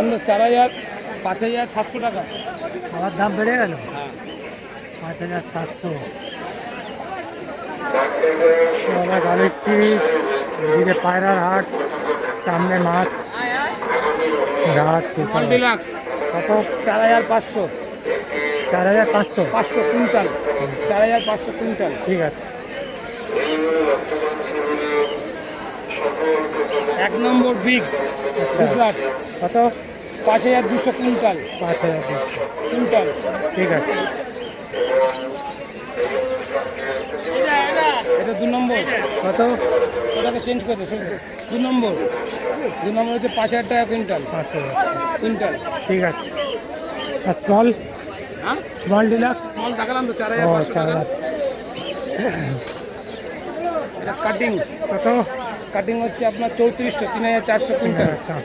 আপনার চার হাজার পাঁচ হাজার সাতশো টাকা আমার দাম বেড়ে গেল হ্যাঁ। পাঁচ হাজার সাতশো আবার গালেকটি এদিকে পায়রার হাট সামনে মাছ গাছ কত চার হাজার পাঁচশো চার হাজার পাঁচশো পাঁচশো কুইন্টাল চার হাজার পাঁচশো কুইন্টাল ঠিক আছে এক নম্বর বিগ আচ্ছা। গুজরাট কত পাঁচ হাজার দুশো কুইন্টাল পাঁচ হাজার কুইন্টাল ঠিক আছে এটা দু নম্বর কত ওটাকে চেঞ্জ করে দেবো দু নম্বর দু নম্বর হচ্ছে পাঁচ হাজার টাকা কুইন্টাল পাঁচ হাজার কুইন্টাল ঠিক আছে আর স্মল হ্যাঁ স্মল ডিলাক্স স্মল দেখালাম তো চার হাজার চার হাজার এটা কাটিং কত কাটিং হচ্ছে আপনার চৌত্রিশশো তিন হাজার চারশো কুইন্টাল আচ্ছা।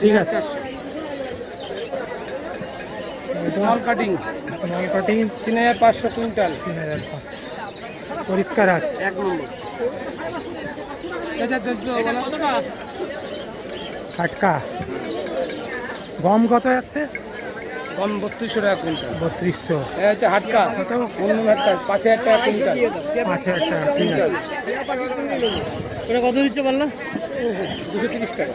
ঠিক আছে চারশো স্মল কাটিং স্মল কাটিং তিন হাজার পাঁচশো কুইন্টাল তিন হাজার পরিষ্কার আছে এক নম্বর কাটকা আচ্ছা, আচ্ছা, আচ্ছা, গম কত যাচ্ছে গম বত্রিশশো টাকা কুইন্টাল বত্রিশশো হচ্ছে হাটকা কত অন্য হাটকা পাঁচ হাজার টাকা কুইন্টাল পাঁচ হাজার টাকা কুইন্টাল কত দিচ্ছে বললাম দুশো তিরিশ টাকা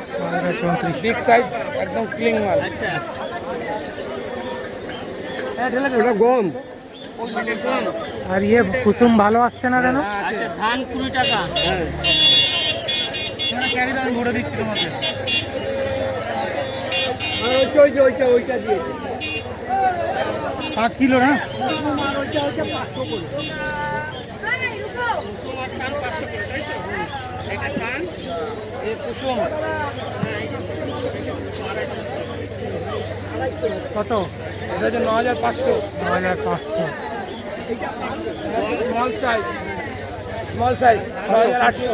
বিগ সাইজ একদম ক্লিং মাল আচ্ছা। হ্যাঁ, ওটা গম আর ইয়ে কুসুম ভালো আসছে না কেন হ্যাঁ, আচ্ছা ধান কুড়ি টাকা হ্যাঁ। পাঁচ কিলো না কত এটা ন হাজার পাঁচশো ন হাজার পাঁচশো স্মল সাইজ স্মল সাইজ ছ হাজার আটশো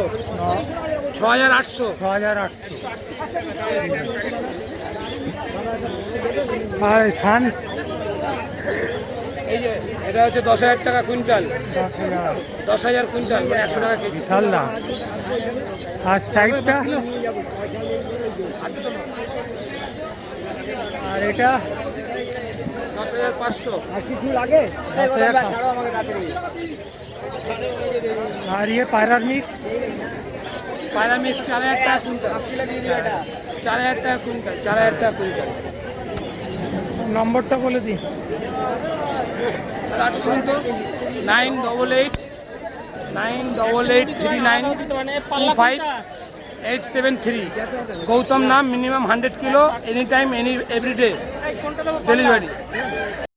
ছ হাজার আটশো ছ হাজার আটশো এটা হচ্ছে দশ হাজার টাকা কুইন্টাল দশ হাজার কুইন্টাল মানে একশো টাকা কেজি সাল্লা আর স্ট্রাইকটা আর এটা দশ হাজার পাঁচশো আর কিছু লাগে আর ইয়ে পায়রার মিক্স পায়রা মিক্স চার হাজার টাকা কুইন্টাল চার হাজার টাকা কুইন্টাল চার হাজার টাকা কুইন্টাল নম্বরটা বলে দিই 988 988 39 25 873. Gautam Nam, minimum 100 kilo, anytime, every day. Delivery.